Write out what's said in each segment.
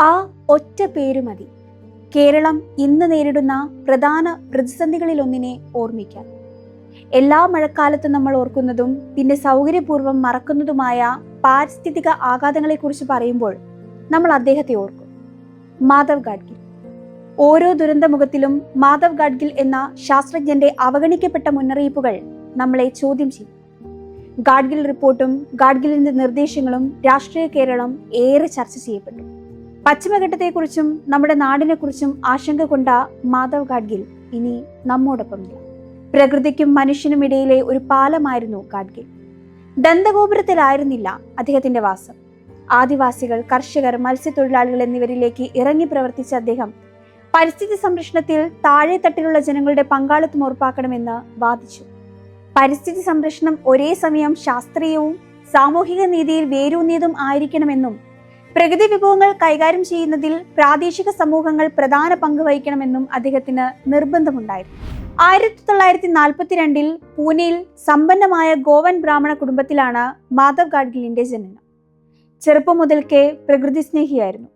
ആ ഒറ്റ പേര് മതി. കേരളം ഇന്ന് നേരിടുന്ന പ്രധാന പ്രതിസന്ധികളിലൊന്നിനെ ഓർമ്മിക്കാൻ. എല്ലാ മഴക്കാലത്തും നമ്മൾ ഓർക്കുന്നതും പിന്നെ സൗകര്യപൂർവം മറക്കുന്നതുമായ പാരിസ്ഥിതിക ആഘാതങ്ങളെക്കുറിച്ച് പറയുമ്പോൾ നമ്മൾ അദ്ദേഹത്തെ ഓർക്കും. മാധവ് ഗാഡ്ഗിൽ. ഓരോ ദുരന്തമുഖത്തിലും മാധവ് ഗാഡ്ഗിൽ എന്ന ശാസ്ത്രജ്ഞന്റെ അവഗണിക്കപ്പെട്ട മുന്നറിയിപ്പുകൾ നമ്മളെ ചോദ്യം ചെയ്യും. ഗാഡ്ഗിൽ റിപ്പോർട്ടും ഗാഡ്ഗിലിന്റെ നിർദ്ദേശങ്ങളും രാഷ്ട്രീയ കേരളം ഏറെ ചർച്ച ചെയ്യപ്പെട്ടു. പശ്ചിമഘട്ടത്തെക്കുറിച്ചും നമ്മുടെ നാടിനെക്കുറിച്ചും ആശങ്ക കൊണ്ട മാധവ് ഗാഡ്ഗിൽ ഇനി നമ്മോടൊപ്പമില്ല പ്രകൃതിക്കും മനുഷ്യനും ഇടയിലെ ഒരു പാലമായിരുന്നു ഗാഡ്ഗിൽ. ദന്തഗോപുരത്തിലായിരുന്നില്ല അദ്ദേഹത്തിന്റെ വാസം. ആദിവാസികൾ കർഷകർ മത്സ്യത്തൊഴിലാളികൾ എന്നിവരിലേക്ക് ഇറങ്ങി പ്രവർത്തിച്ച അദ്ദേഹം പരിസ്ഥിതി സംരക്ഷണത്തിൽ താഴെ തട്ടിലുള്ള ജനങ്ങളുടെ പങ്കാളിത്തം ഉറപ്പാക്കണമെന്ന് വാദിച്ചു. പരിസ്ഥിതി സംരക്ഷണം ഒരേ സമയം ശാസ്ത്രീയവും സാമൂഹിക നീതിയിൽ വേരൂന്നിയതും ആയിരിക്കണമെന്നും പ്രകൃതി വിഭവങ്ങൾ കൈകാര്യം ചെയ്യുന്നതിൽ പ്രാദേശിക സമൂഹങ്ങൾ പ്രധാന പങ്ക് വഹിക്കണമെന്നും അദ്ദേഹത്തിന് നിർബന്ധമുണ്ടായിരുന്നു. ആയിരത്തി തൊള്ളായിരത്തി നാൽപ്പത്തിരണ്ടിൽ പൂനെയിൽ സമ്പന്നമായ ഗോവൻ ബ്രാഹ്മണ കുടുംബത്തിലാണ് മാധവ് ഗാഡ്ഗിലിന്റെ ജനനം. ചെറുപ്പം മുതൽക്കേ പ്രകൃതി സ്നേഹിയായിരുന്നു.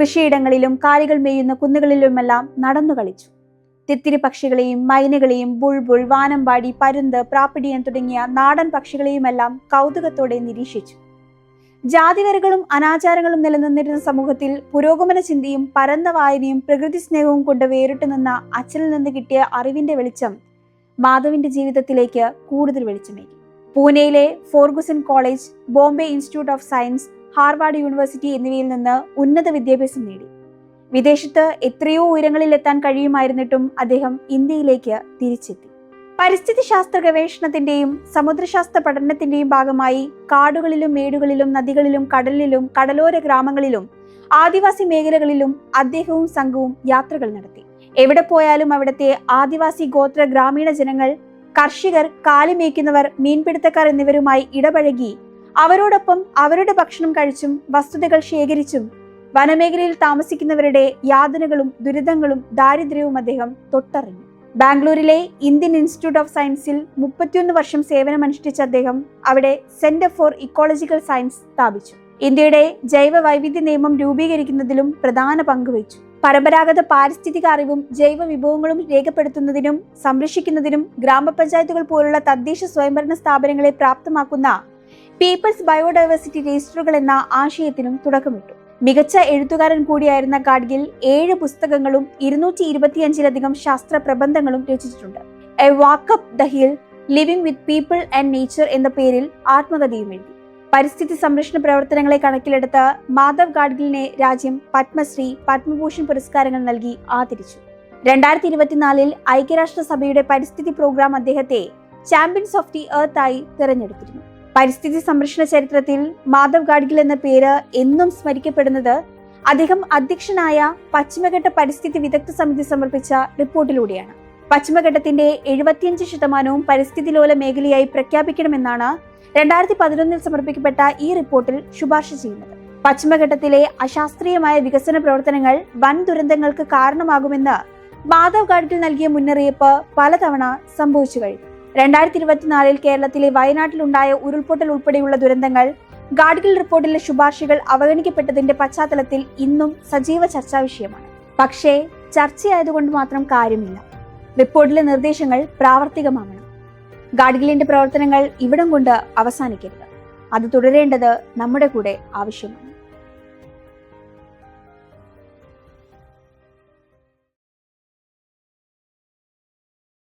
കൃഷിയിടങ്ങളിലും കാലികൾ മേയുന്ന കുന്നുകളിലുമെല്ലാം നടന്നു കളിച്ചു. തിത്തിരി പക്ഷികളെയും മൈനകളെയും ബുൾബുൾ വാനമ്പാടി പരുന്ത് പ്രാപ്പിടിയൻ തുടങ്ങിയ നാടൻ പക്ഷികളെയുമെല്ലാം കൗതുകത്തോടെ നിരീക്ഷിച്ചു. ജാതിവരകളും അനാചാരങ്ങളും നിലനിന്നിരുന്ന സമൂഹത്തിൽ പുരോഗമന ചിന്തയും പരന്ന വായനയും പ്രകൃതി സ്നേഹവും കൊണ്ട് വേറിട്ട് നിന്ന അച്ഛനിൽ നിന്ന് കിട്ടിയ അറിവിന്റെ വെളിച്ചം മാധവിന്റെ ജീവിതത്തിലേക്ക് കൂടുതൽ വെളിച്ചമേകി. പൂനെയിലെ Fergusson college Bombay institute of science Harvard university എന്നിവയിൽ നിന്ന് ഉന്നത വിദ്യാഭ്യാസം നേടി. വിദേശത്ത് എത്രയോ ഉയരങ്ങളിൽ എത്താൻ കഴിയുമായിരുന്നിട്ടും അദ്ദേഹം ഇന്ത്യയിലേക്ക് തിരിച്ചെത്തി. പരിസ്ഥിതി ശാസ്ത്ര ഗവേഷണത്തിന്റെയും സമുദ്രശാസ്ത്ര പഠനത്തിന്റെയും ഭാഗമായി കാടുകളിലും മേടുകളിലും നദികളിലും കടലിലും കടലോര ഗ്രാമങ്ങളിലും ആദിവാസി മേഖലകളിലും അദ്ദേഹവും സംഘവും യാത്രകൾ നടത്തി. എവിടെ പോയാലും അവിടുത്തെ ആദിവാസി ഗോത്ര ഗ്രാമീണ ജനങ്ങൾ കർഷകർ കാലിമേയ്ക്കുന്നവർ മീൻപിടുത്തക്കാർ എന്നിവരുമായി ഇടപഴകി അവരോടൊപ്പം അവരുടെ ഭക്ഷണം കഴിച്ചും വസ്തുതകൾ ശേഖരിച്ചും വനമേഖലയിൽ താമസിക്കുന്നവരുടെ യാതനകളും ദുരിതങ്ങളും ദാരിദ്ര്യവും അദ്ദേഹം തൊട്ടറിഞ്ഞു. ബാംഗ്ലൂരിലെ ഇന്ത്യൻ ഇൻസ്റ്റിറ്റ്യൂട്ട് ഓഫ് സയൻസിൽ മുപ്പത്തിയൊന്ന് വർഷം സേവനമനുഷ്ഠിച്ച അദ്ദേഹം അവിടെ സെന്റർ ഫോർ ഇക്കോളജിക്കൽ സയൻസ് സ്ഥാപിച്ചു. ഇന്ത്യയുടെ ജൈവ വൈവിധ്യ നിയമം രൂപീകരിക്കുന്നതിലും പ്രധാന പങ്കുവച്ചു പരമ്പരാഗത പാരിസ്ഥിതിക അറിവും ജൈവ വിഭവങ്ങളും രേഖപ്പെടുത്തുന്നതിനും സംരക്ഷിക്കുന്നതിനും ഗ്രാമപഞ്ചായത്തുകൾ പോലുള്ള തദ്ദേശ സ്വയംഭരണ സ്ഥാപനങ്ങളെ പ്രാപ്തമാക്കുന്ന പീപ്പിൾസ് ബയോഡൈവേഴ്സിറ്റി രജിസ്റ്ററുകൾ എന്ന ആശയത്തിനും തുടക്കമിട്ടു. മികച്ച എഴുത്തുകാരൻ കൂടിയായിരുന്ന ഗാഡ്ഗിൽ ഏഴ് പുസ്തകങ്ങളും ഇരുന്നൂറ്റി ഇരുപത്തിയഞ്ചിലധികം ശാസ്ത്ര പ്രബന്ധങ്ങളും രചിച്ചിട്ടുണ്ട്. A walk up the hill living with people and nature എന്ന പേരിൽ ആത്മകഥയും എഴുതി. പരിസ്ഥിതി സംരക്ഷണ പ്രവർത്തനങ്ങളെ കണക്കിലെടുത്ത് മാധവ് ഗാഡ്ഗിലിനെ രാജ്യം പത്മശ്രീ പത്മഭൂഷൺ പുരസ്കാരങ്ങൾ നൽകി ആദരിച്ചു. രണ്ടായിരത്തി ഇരുപത്തിനാലിൽ ഐക്യരാഷ്ട്രസഭയുടെ പരിസ്ഥിതി പ്രോഗ്രാം അദ്ദേഹത്തെ ചാമ്പ്യൻസ് ഓഫ് ദി എർത്ത് ആയി തിരഞ്ഞെടുത്തിരുന്നു. പരിസ്ഥിതി സംരക്ഷണ ചരിത്രത്തിൽ മാധവ് ഗാഡ്ഗിൽ എന്ന പേര് എന്നും സ്മരിക്കപ്പെടുന്നത് അദ്ദേഹം അധ്യക്ഷനായ പശ്ചിമഘട്ട പരിസ്ഥിതി വിദഗ്ധ സമിതി സമർപ്പിച്ച റിപ്പോർട്ടിലൂടെയാണ്. പശ്ചിമഘട്ടത്തിന്റെ എഴുപത്തിയഞ്ച് ശതമാനവും പരിസ്ഥിതി ലോല മേഖലയായി പ്രഖ്യാപിക്കണമെന്നാണ് രണ്ടായിരത്തി പതിനൊന്നിൽ സമർപ്പിക്കപ്പെട്ട ഈ റിപ്പോർട്ടിൽ ശുപാർശ ചെയ്യുന്നത്. പശ്ചിമഘട്ടത്തിലെ അശാസ്ത്രീയമായ വികസന പ്രവർത്തനങ്ങൾ വൻ ദുരന്തങ്ങൾക്ക് കാരണമാകുമെന്ന് മാധവ് ഗാഡ്ഗിൽ നൽകിയ മുന്നറിയിപ്പ് പലതവണ സംഭവിച്ചു കഴിഞ്ഞു. രണ്ടായിരത്തി ഇരുപത്തിനാലിൽ കേരളത്തിലെ വയനാട്ടിലുണ്ടായ ഉരുൾപൊട്ടൽ ഉൾപ്പെടെയുള്ള ദുരന്തങ്ങൾ ഗാഡ്ഗിൽ റിപ്പോർട്ടിലെ ശുപാർശകൾ അവഗണിക്കപ്പെട്ടതിന്റെ പശ്ചാത്തലത്തിൽ ഇന്നും സജീവ ചർച്ചാ വിഷയമാണ്. പക്ഷേ ചർച്ചയായതുകൊണ്ട് മാത്രം കാര്യമില്ല. റിപ്പോർട്ടിലെ നിർദ്ദേശങ്ങൾ പ്രാവർത്തികമാകണം ഗാഡ്ഗിലിന്റെ പ്രവർത്തനങ്ങൾ ഇവിടം കൊണ്ട് അവസാനിക്കരുത്. അത് തുടരേണ്ടത് നമ്മുടെ കൂടെ ആവശ്യമാണ്.